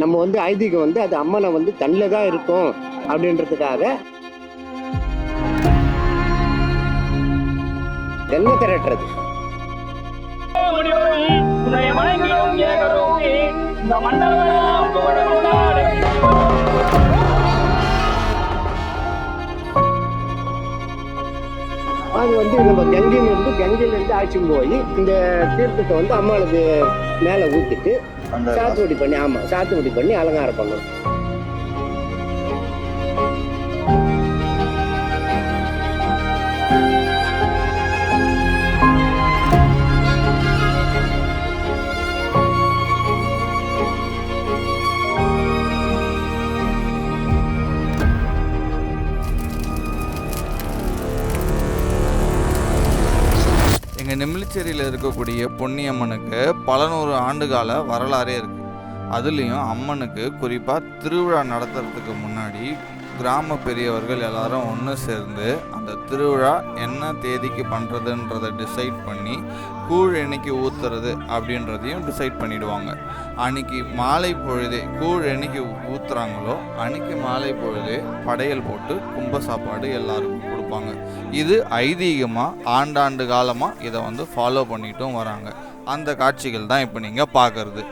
நம்ம வந்து ஐதீகம் வந்து அது அம்மனை வந்து தன்னில் தான் இருக்கும் அப்படின்றதுக்காக தென்னை திரட்டுறது. அது வந்து நம்ம கங்கையிலிருந்து கங்கையிலிருந்து அழைச்சிட்டு போய் இந்த தீர்த்தத்தை வந்து அம்மாளுக்கு மேலே ஊற்றிட்டு சாத்துக்குடி பண்ணி ஆமாம் சாத்துக்குடி பண்ணி அலங்காரம் பண்ணணும் இருக்கக்கூடிய பொன்னியம்மனுக்கு பல நூறு ஆண்டுகால வரலாறே இருக்குது அதுலேயும் அம்மனுக்கு குறிப்பாக திருவிழா நடத்துறதுக்கு முன்னாடி கிராம பெரியவர்கள் எல்லாரும் ஒன்று சேர்ந்து அந்த திருவிழா என்ன தேதிக்கு பண்ணுறதுன்றதை டிசைட் பண்ணி கூழ் என்னைக்கு ஊற்றுறது அப்படின்றதையும் டிசைட் பண்ணிடுவாங்க. அன்னைக்கு மாலை பொழுதே கூழ் என்னைக்கு ஊற்றுறாங்களோ அன்னைக்கு மாலை பொழுதே படையல் போட்டு கும்ப சாப்பாடு எல்லாருக்கும் கொடுப்பாங்க. இது ஐதீகமாக ஆண்டாண்டு காலமாக இதை வந்து ஃபாலோ பண்ணிட்டும் வராங்க. அந்த காட்சிகள் தான் இப்போ நீங்கள் பார்க்குறது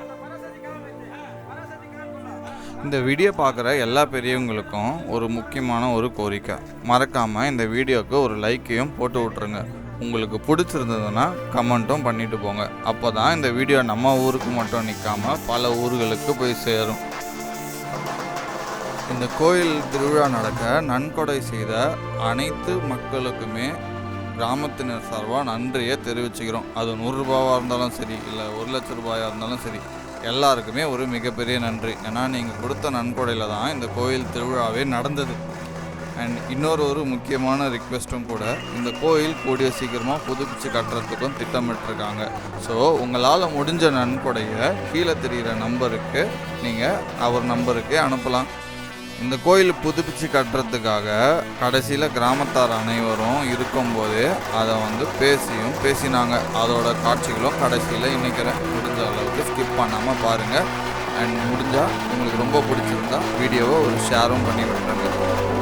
இந்த வீடியோ பார்க்குற எல்லா பெரியவங்களுக்கும் ஒரு முக்கியமான ஒரு கோரிக்கை. மறக்காமல் இந்த வீடியோவுக்கு ஒரு லைக்கையும் போட்டு விட்ருங்க உங்களுக்கு பிடிச்சிருந்ததுன்னா கமெண்ட்டும் பண்ணிட்டு போங்க. அப்போ தான் இந்த வீடியோ நம்ம ஊருக்கு மட்டும் நிற்காம பல ஊர்களுக்கு போய் சேரும். இந்த கோயில் திருவிழா நடக்க நன்கொடை செய்த அனைத்து மக்களுக்குமே கிராமத்தினர் சார்பாக நன்றியை தெரிவிச்சுக்கிறோம். அது நூறுரூபாவாக இருந்தாலும் சரி இல்லை ஒரு லட்ச ரூபாயாக இருந்தாலும் சரி எல்லாருக்குமே ஒரு மிகப்பெரிய நன்றி. ஏன்னா நீங்கள் கொடுத்த நன்கொடையில் தான் இந்த கோயில் திருவிழாவே நடந்தது. அண்ட் இன்னொரு ஒரு முக்கியமான ரிக்வெஸ்ட்டும் கூட இந்த கோயில் கூடிய சீக்கிரமாக புதுப்பிச்சு கட்டுறதுக்கும் திட்டமிட்டிருக்காங்க. ஸோ உங்களால் முடிஞ்ச நன்கொடையை கீழே தெரிகிற நம்பருக்கு நீங்கள் அவர் நம்பருக்கு அனுப்பலாம். இந்த கோயில் புதுப்பிச்சு கட்டுறதுக்காக கடைசியில் கிராமத்தார் அனைவரும் இருக்கும்போதே அதை வந்து பேசியும் பேசினாங்க. அதோட காட்சிகளும் கடைசியில் இணைக்கிறேன் முடிஞ்ச அளவுக்கு ஸ்கிப் பண்ணாமல் பாருங்கள் அண்ட் முடிஞ்சால் உங்களுக்கு ரொம்ப பிடிச்சிருந்தா வீடியோவை ஒரு ஷேரும் பண்ணி விட்டுருங்க.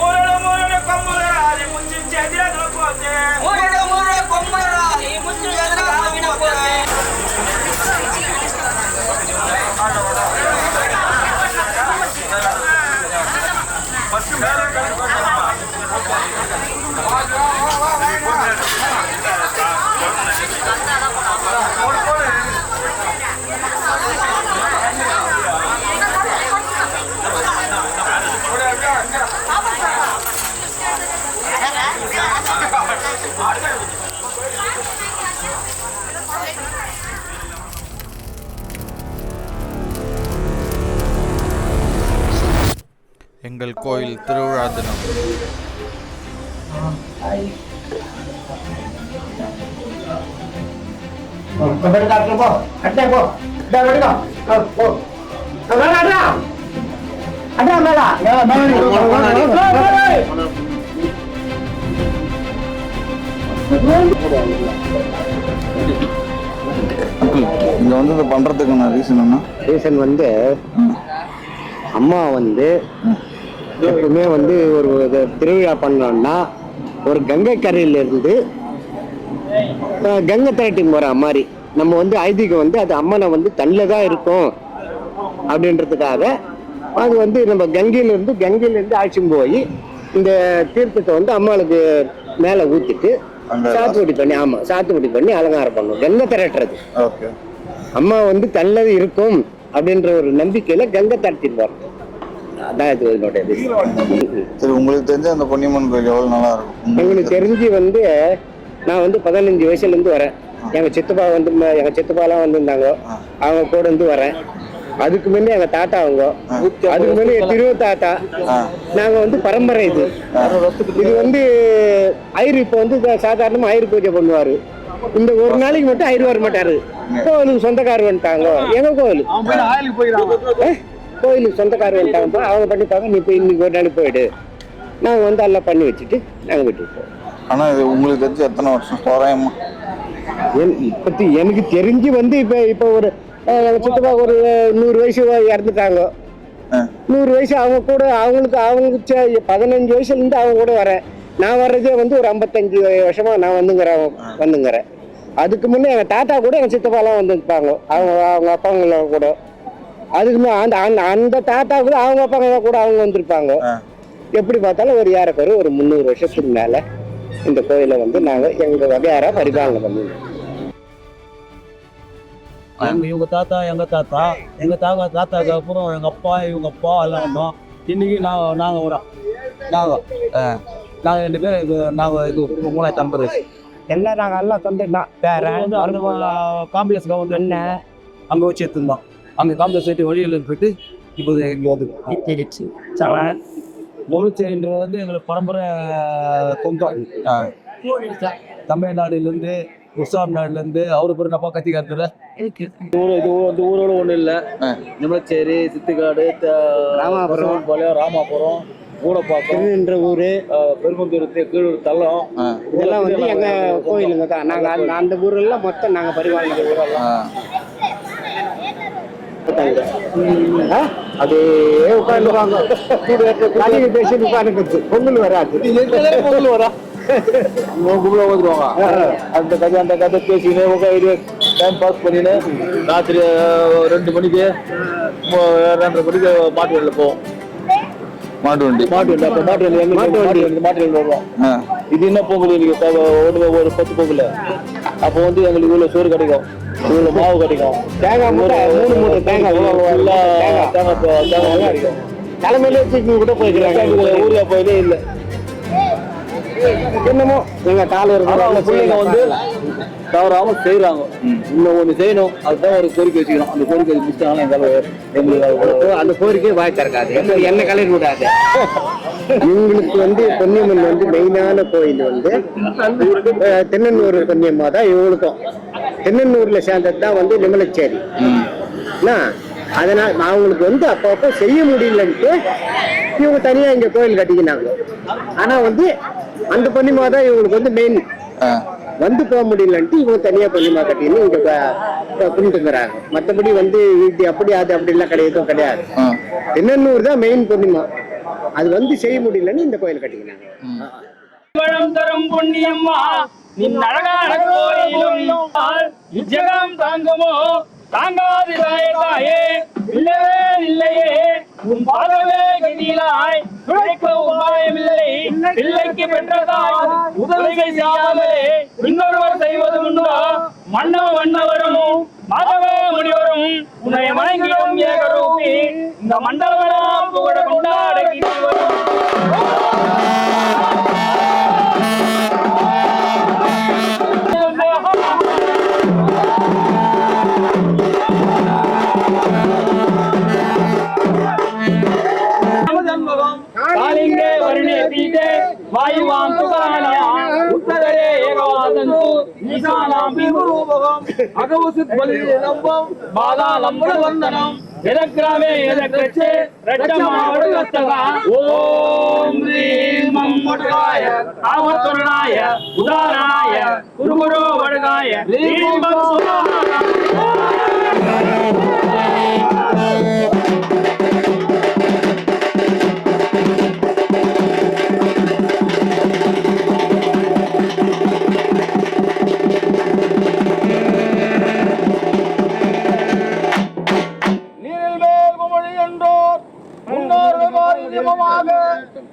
மூரோட மூரோட கொம்புல அது முஞ்சி எங்கள் கோயில் திருவிழா தினம் இங்கே வந்து இதை பண்ணுறதுக்கான ரீசன் என்ன ரீசன் வந்து அம்மா வந்து எப்பவுமே வந்து ஒரு திருவிழா பண்ணோம்னா ஒரு கங்கை கரையில இருந்து அஹ், கங்கை திரட்டின்னு போற மாதிரி. நம்ம வந்து ஐதீகம் வந்து அது அம்மனை வந்து தண்ணில் தான் இருக்கும் அப்படின்றதுக்காக அது வந்து நம்ம கங்கையில இருந்து கங்கையில இருந்து அழைச்சின்னு போய் இந்த தீர்த்தத்தை வந்து அம்மாளுக்கு மேலே அங்க- சாத்துக்குடி பண்ணி ஆமா சாத்துக்குடி பண்ணி அலங்காரம் பண்ணும் கங்கை திரட்டுறது. ஓகே. அம்மா வந்து தள்ளது இருக்கும் அப்படின்ற ஒரு நம்பிக்கையில கங்கை தரத்திட்டு வரோம் அதான் இது என்னுடைய இது. சரி உங்களுக்கு தெரிஞ்ச அந்த பொன்னியம்மன் கோயில் எவ்வளோ நல்லா இருக்கும்? எங்களுக்கு தெரிஞ்சு வந்து நான் வந்து பதினஞ்சு வயசுல இருந்து வரேன் எங்க சித்தப்பா வந்து எங்க சித்தப்பாலாம் வந்திருந்தாங்க. அவங்க கூட இருந்து வரேன். அதுக்கு முன்னே எங்க தாத்தா அவங்க. அதுக்கு முன்னே என் திரு தாத்தா. நாங்க வந்து பரம்பரை இது. இது வந்து ஐயர் இப்போ வந்து சாதாரணமா ஐயர் பூஜை பண்ணுவாரு. இந்த ஒரு நாளைக்கு மட்டும் ஐயர் வர மாட்டாரு. கோவிலுக்கு சொந்தக்காரர் வந்துட்டாங்க. எங்க கோவில்? கோயிலுக்கு சொந்தக்காரர் வந்துட்டாங்க அவங்க பண்ணிப்பாங்க நீ போய் இன்னைக்கு ஒரு நாளைக்கு போயிடு. நாங்க வந்து எல்லாம் பண்ணி வச்சுட்டு நாங்க வீட்டுக்கு போவோம் ஆனால் இது உங்களுக்கு தெரிஞ்சு எத்தனை வருஷம் தோராயமா என் இப்பத்தி எனக்கு தெரிஞ்சு வந்து இப்ப இப்ப ஒரு சித்தப்பா ஒரு நூறு வயசு இறந்துட்டாங்க. நூறு வயசு அவங்க கூட அவங்களுக்கு அவங்களுக்கு பதினஞ்சு வயசுல இருந்து அவங்க கூட வரேன். நான் வர்றதே வந்து ஒரு ஐம்பத்தஞ்சு வருஷமா நான் வந்துங்கிறேன் வந்துங்கிறேன். அதுக்கு முன்னே எங்க தாத்தா கூட எங்க சித்தப்பாலாம் வந்துருப்பாங்க. அவங்க அவங்க அப்பாங்கள கூட. அதுக்கு முன்ன அந்த அந்த அந்த தாத்தா கூட அவங்க அப்பாங்க கூட அவங்க வந்திருப்பாங்க. எப்படி பார்த்தாலும் ஒரு ஏறக்குறைய ஒரு முந்நூறு வருஷத்துக்கு மேல இந்த கோயிலை வந்து நாங்கள் எங்கள் வகையார பரிபாலனை பண்ணுவோம் இவங்க தாத்தா எங்க தாத்தா எங்க தாத்தா தாத்தாக்கு அப்புறம் எங்க அப்பா இவங்க அப்பா எல்லாம் வந்தோம் இன்னைக்கு நாங்க நாங்க வரோம் நாங்க ஆ, நாங்க ரெண்டு பேரும் இது நாங்க இது மூணாய் தம்பது எல்லாம் நாங்கள் எல்லாம் வந்து அந்த காம்ப்ளெக்ஸ்க்கு வந்து என்ன அங்க வச்சு எடுத்துருந்தோம். அங்க காம்ப்ளெக்ஸ் போயிட்டு வழியில் போயிட்டு இப்போ இங்க வந்து முழுச்சேரின்றது வந்து எங்களுக்கு பரம்பரை ஆ. தமிழ்நாடுலேருந்து உசாம் நாடுலேருந்து அவரு பேர் அப்பா கத்தி காத்துல ஊர் இது இந்த ஊரோட ஒன்றும் இல்லை. நிமலச்சேரி சித்துக்காடு ராமாபுரம். பாளையம் ராமாபுரம் ஊடப்பாக்கம் என்ற ஊர். பெருமந்தூர் கீழூர் தள்ளம் இதெல்லாம் வந்து எங்கள் கோயிலுங்க தான் நாங்கள் அந்த அந்த ஊரெல்லாம் மொத்தம் நாங்கள் பரிபாலனை பண்ணுவோம் ஆ? அதே உட்காந்துருவாங்க கலிங்க பேசி உட்காந்துக்கிறது பொங்கல் வராது. பொங்கல் வரா? கும்பல வந்துருவாங்க. அந்த கதை அந்த கதை பேசிக்கினே உட்காந்து டைம் பாஸ் பண்ணின்னு ராத்திரி ரெண்டு மணிக்கு ரெண்டரை மணிக்கு மாட்டு வண்டியில் போவோம். மாட்டு வண்டி. மாட்டு வண்டி அப்போ மாட்டு வண்டி எங்க மாட்டு வண்டி. மாட்டு வண்டி வருவோம். இது என்ன பொங்கல் ஒரு ஒரு பத்து பொங்கல். அப்போ வந்து எங்களுக்கு இவ்வளோ சோறு கிடைக்கும். இவ்வளோ மாவு கிடைக்கும். தேங்காய் மூணு மூட்டை தேங்காய் எல்லாம் தேங்காய் தேங்காய். தேங்காய் கிடைக்கும் தலைமையிலே தூக்கி கூட போய்க்கிறாங்க. ஊரியா போயிலே இல்லை. என்னமோ? எங்க கால அவங்க பிள்ளைங்க வந்து தவறாம செய்யறாங்க இன்னும் ஒண்ணு செய்யணும். அதுதான் ஒரு கோரிக்கை வச்சுக்கணும். அந்த கோரிக்கை எங்களால எங்களுக்கு அந்த கோரிக்கை வாய் திறக்காது. என்ன கலர் விடாது. இவங்களுக்கு வந்து பொன்னியம்மன் வந்து மெயினான கோயில் வந்து தென்னன்னூர் பொன்னியம்மா தான் இவங்களுக்கும். தென்னன்னூர்ல சேர்ந்தது தான் வந்து நிமலச்சேரி? அதனால அவங்களுக்கு வந்து அப்பப்போ செய்ய முடியலன்ட்டு இவங்க தனியா இங்க கோயில் கட்டிக்கினாங்க. ஆனா வந்து அந்த பொன்னியம்மா தான் இவங்களுக்கு வந்து மெயின். வந்து போக முடியலன்ட்டு இவங்க தனியா பொன்னியம்மா கட்டின்னு இங்க ப- கும்பிட்டுக்கிறாங்க மற்றபடி வந்து இது அப்படி அது அப்படிலாம் கிடையதும் கிடையாது. ஆ. தென்னன்னூர் தான் மெயின் பொன்னிமா. அது வந்து செய்ய முடியலன்னு இந்த கோயில் கட்டிக்கினாங்க. வளம் தரும் பொன்னியம்மா நின் அழகான கோயிலும் இஜகம் தாங்குமோ? தாங்காது தாயே தாயே. இல்லவே இல்லையே. உன் பாதவே கதியிலாய். துளைக்க உபாயமில்லை. பிள்ளைக்கு பெற்றதால் உதவிகள் செய்யாமலே இன்னொருவர் செய்வது உண்டோ? மன்னவ மன்னவரும் மாதவ முனிவரும் உன்னை வணங்கிடும் ஏகரூபி. இந்த மண்டலமெல்லாம் புகழ கொண்டாட वायुवां तु कारणया उत्तरे एकवादन्तु ईशानां विमुरूपकम् अगवसुत् बलिलम्बं बालालम्बरवन्दनं यदग्रामे यदग्रचे रक्षमावडगस्तका ॐ ह्रीं मम्मटकाय आवतुरणाय उदाहरणाय कुरुगुरो वडगाय ह्रीं பாரிதமாக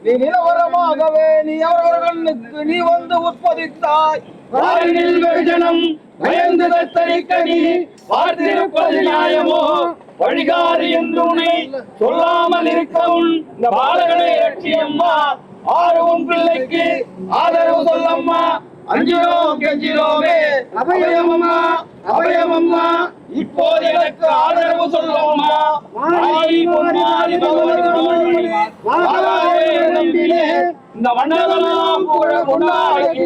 நீ நிலவரமாகவே நீ அவரவர் கண்ணுக்கு நீ வந்து உற்பத்தித்தாய் வாரினில் வெகுஜனம் பயந்து தத்தரிக்கடி பார்த்திருப்பது நியாயமோ? வழிகாறு என்று உன்னை சொல்லாமல் இருக்கவும் இந்த பாலகனை லட்சியம்மா ஆறு உன் பிள்ளைக்கு ஆதரவு சொல்லம்மா. அஞ்சிரோம் கெஞ்சிரோமே அபயமம்மா. அபயமம்மா இப்போது எனக்கு ஆதரவு சொல்லம்மா இந்த மன்னதெல்லாம் கொண்டாடி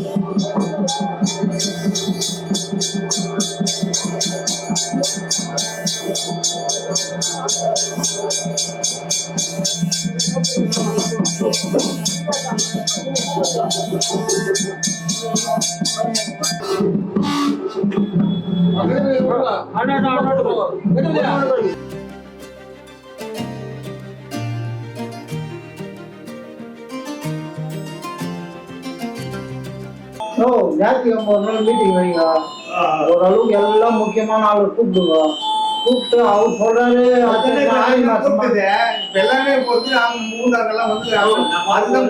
ஓ ஞாயிற்றுக்கிழமை ஒரு நாள் மீட்டிங் வைங்க ஓரளவுக்கு எல்லாம் முக்கியமான ஆளு கூப்பிடுங்க. கூப்பிட்டு அவர் சொல்றாரு ஆடி மாசமா? எல்லாமே பொறுத்து அவங்க மூணாங்கெல்லாம் வந்து அதுதான்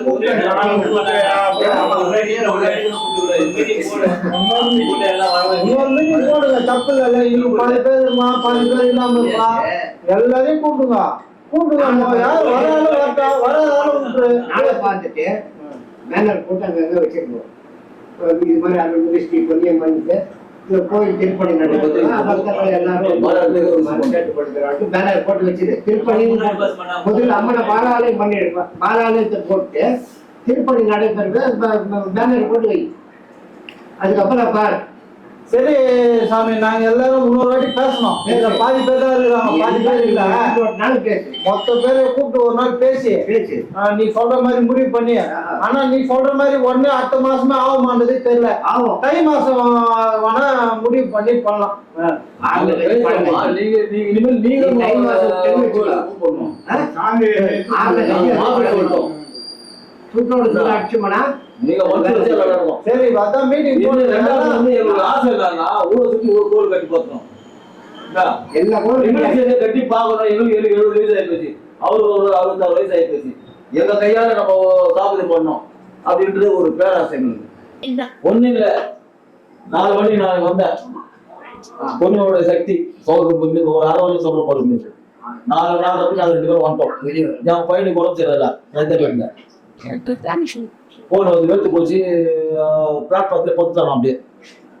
மீட்டிங் போடுங்க தப்பு இல்லை இன்னும் பாதி பேர் இருமா பேர் இல்லாம இருக்கலாம் எல்லாரையும் கூப்பிடுங்க. கூப்பிடுங்க யார் வராலும் வரட்டா வராதாலும் விட்டுரு நாளை பார்த்துட்டு பேனர் போட்டு வச்சிருக்கோம் இப்போ இது மாதிரி அந்த முடிச்சுட்டு பொன்னியம் பண்ணிட்டு இந்த கோயில் திருப்பணி நடைபெற்று பக்தர்கள் எல்லாரும் கேட்டுப்படுத்துறாங்க பேனர் போட்டு வச்சுது திருப்பணி முதல்ல அம்மனை பாலாலயம் பண்ணிருக்கோம் மாலாலயத்தை போட்டு திருப்பணி நடைபெறுது பேனர் போட்டு வை அதுக்கப்புறம் பார் சரி சாமி நாங்க எல்லாரும் இன்னொரு வாட்டி பேசணும். இதுல பாதி பேர் தான் இருக்காங்க பாதி பேர் இல்ல. மொத்த பேரை கூப்பிட்டு ஒரு நாள் பேசி. பேசு. ஆ, நீ சொல்ற மாதிரி முடிவு பண்ணி. ஆனா நீ சொல்ற மாதிரி உடனே அடுத்த மாசமே ஆகுமானது தெரியல. ஆகும். தை மாசம் வேணா முடிவு பண்ணி பண்ணலாம். ஆகுது. நீங்க நீங்க இனிமேல் நீங்க? ஆக அடிச்சுமனா நீங்க சரி அதான் மீட்டிங் இன்னும் ரெண்டாவது வந்து எங்களுக்கு ஆசை என்னன்னா ஊரை சுத்தி ஒரு கோவில் கட்டி பார்த்தோம் இங்கிலீஷ் கட்டி பார்க்கணும்? எங்களுக்கு எழுபது வயசு ஆயிப்போச்சு. அவரு ஒரு அறுபத்தாறு வயசு ஆயிப்போச்சு. எங்க கையால நம்ம சாப்பிட்டு பண்ணோம் அப்படின்றது ஒரு பேராசை எங்களுக்கு. ஒண்ணு இல்ல. நாலு மணி நான் வந்தேன் பொண்ணோட சக்தி சோதனை பண்ணி ஒரு அரை சொல்ற போறது நாலு மணி நாலு ரெண்டு பேரும் வந்துட்டோம். என் பையனுக்கு உடம்பு சரியில்லை. ரத்த இருந்தேன் போன வந்து வெளுத்து போச்சு பிளாட்ஃபார்த்துல பத்து தரோம் அப்படியே.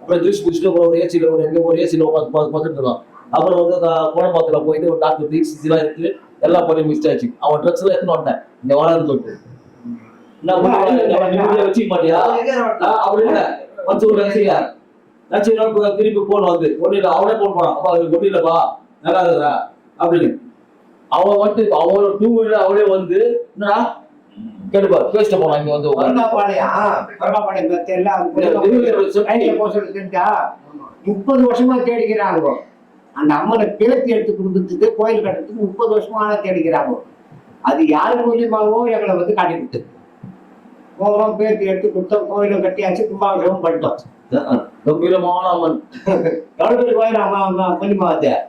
அப்புறம் ஜூஸ் குடிச்சிட்டு ஒரு ஏசியில் ஒரு எங்க ஒரு ஏசியில் பார்த்துட்டு அப்புறம் வந்து குழம்பத்துல போயிட்டு ஒரு டாக்டர் டிசிசி எல்லாம் எடுத்து எல்லாம் பண்ணி மிஸ் ஆச்சு அவன் ட்ரெஸ் எல்லாம் எடுத்துன்னு வந்தேன் இங்க வராதுன்னு சொல்லிட்டு. என்ன பண்ணுவேன் வச்சுக்க மாட்டியா? அப்படி இல்ல. ஒரு திருப்பி போன் வந்து. ஒண்ணு இல்ல அவனே போன் போனான் அப்பா அது ஒண்ணு இல்லப்பா. நல்லா இருக்குதா அப்படின்னு. அவன் வந்து அவன் டூ வீலர் அவனே வந்து என்னடா? கேட்டுப்பா பேசிட்டு போனான் இங்க வந்து. முப்பது வருஷமா தேடிக்கிறாங்க. அந்த அம்மனை பேர்த்தி எடுத்து கொடுக்கறதுக்கு கோயில் கட்டுறதுக்கு முப்பது வருஷமா தேடிக்கிறாங்க. அது யார் மூலியமாகவோ எங்களை வந்து காட்டி கொடுத்து போகிறோம் பேர்த்தி எடுத்து கொடுத்தோம் கோயிலை கட்டியாச்சு கும்பாபிஷேகம் பண்ணிட்டோம். கம்பீரமான அவன் கவுண்டர் கோயில் அவன் மூலியமா வந்து அது ப- பண்ணிட்டோம் ஆனா வந்து? ஆளை தேடிக்கிறாங்க அவங்க நான் வந்து எடுத்து எடுத்துட்டு கொடுக்க போனா ஆள் இல்லாத அந்த கோயிலை பாருங்க பார்க்கறது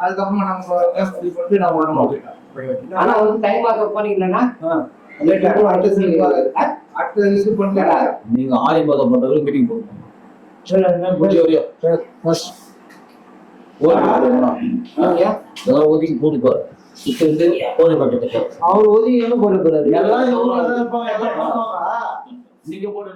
அதுக்கப்புறமா நம்ம போட்டு நான் வரணும் ஆனா வந்து தை மாசம் போனீங்கன்னா அடுத்த நீங்க ஆயுர்வேதம் பண்றவங்க மீட்டிங் போகணும் முடிஞ்ச வரையும். ஓகே ஒதுக்கி போட்டு போற இப்ப கோயில் கட்டத்தை அவர் ஒதுங்கி போட்டு போறாரு. எல்லாம் நீங்க போட்டு